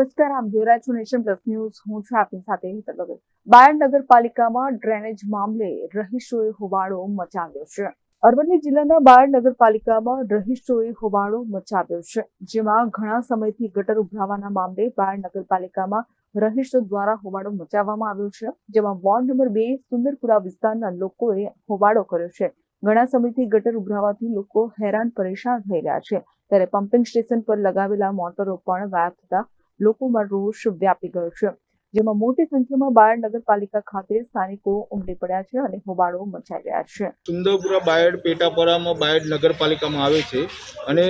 નમસ્કાર, આમ જોઈ રહ્યા છો નેશન પ્લસ ન્યૂઝ. હું છું આપની સાથે હેતલ નગરપાલિકામાં ડ્રેનેજ મામલે રહીશોએ હોબાળો મચાવ્યો છે. અરવલ્લી જિલ્લાના બાયડ નગરપાલિકામાં રહીશોએ હોબાળો મચાવ્યો છે, જેમાં ઘણા સમયથી ગટર ઉભરાવાના મામલે બાયડ નગરપાલિકામાં રહીશો દ્વારા હોબાળો મચાવવામાં આવ્યો છે, જેમાં વોર્ડ નંબર બે, સુંદરપુરા વિસ્તારના લોકોએ હોબાળો કર્યો છે. ઘણા સમયથી ગટર ઉભરાવાથી લોકો હેરાન પરેશાન થઈ રહ્યા છે. ત્યારે પમ્પિંગ સ્ટેશન પર લગાવેલા મોટરો પણ ગાયબ થતા લોકોમાં રોષ વ્યાપી ગયો છે. જેમાં મોટી સંખ્યામાં બાયડ નગરપાલિકા ખાતે સ્થાનિકો ઉમટી પડ્યા છે અને હોબાળો મચાઈ રહ્યા છે. સુંદરપુરા બાયડ પેટાપરામાં બાયડ નગરપાલિકામાં આવે છે અને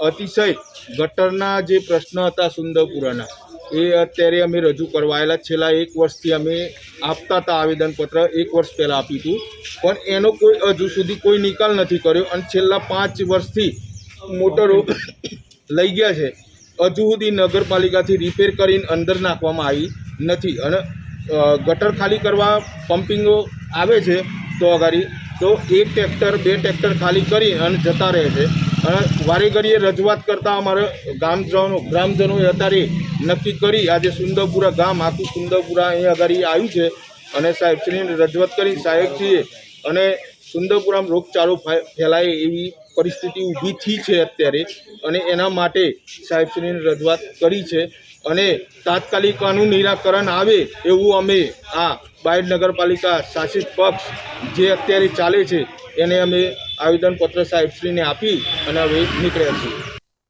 અતિશય ગટરના જે પ્રશ્ન હતા સુંદરપુરાના, એ અત્યારે અમે રજૂ કરવાયેલા છેલ્લા એક વર્ષથી અમે આપતા હતા આવેદનપત્ર, એક વર્ષ પહેલાં આપ્યું હતું. પણ એનો કોઈ હજુ સુધી કોઈ નિકાલ નથી કર્યો અને છેલ્લા પાંચ વર્ષથી મોટરો લઈ ગયા છે. હજુ સુધી નગરપાલિકાથી રિપેર કરીને અંદર નાખવામાં આવી નથી. અને ગટર ખાલી કરવા પમ્પિંગો આવે છે તો અગાડી, તો એક ટ્રેક્ટર બે ટ્રેક્ટર ખાલી કરી અને જતા રહે છે. અને વારે ઘડીએ રજૂઆત કરતાં અમારે ગામજનો, ગ્રામજનોએ અત્યારે નક્કી કરી, આજે સુંદરપુરા ગામ, આખું સુંદરપુરા અહીં અગાડી આવ્યું છે. અને સાહેબશ્રીને રજૂઆત કરી સાહેબશ્રીએ અને સુંદરપુરામાં રોગચાળો ફેલાય એવી પરિસ્થિતિ ઊભી થઈ છે અત્યારે અને એના માટે સાહેબશ્રીને રજૂઆત કરી છે અને તાત્કાલિક આનું નિરાકરણ આવે એવું અમે આ બાયડ નગરપાલિકા શાસિત પક્ષ જે અત્યારે ચાલે છે એને અમે આવેદનપત્ર સાહેબશ્રીને આપી અને હવે નીકળ્યા છીએ.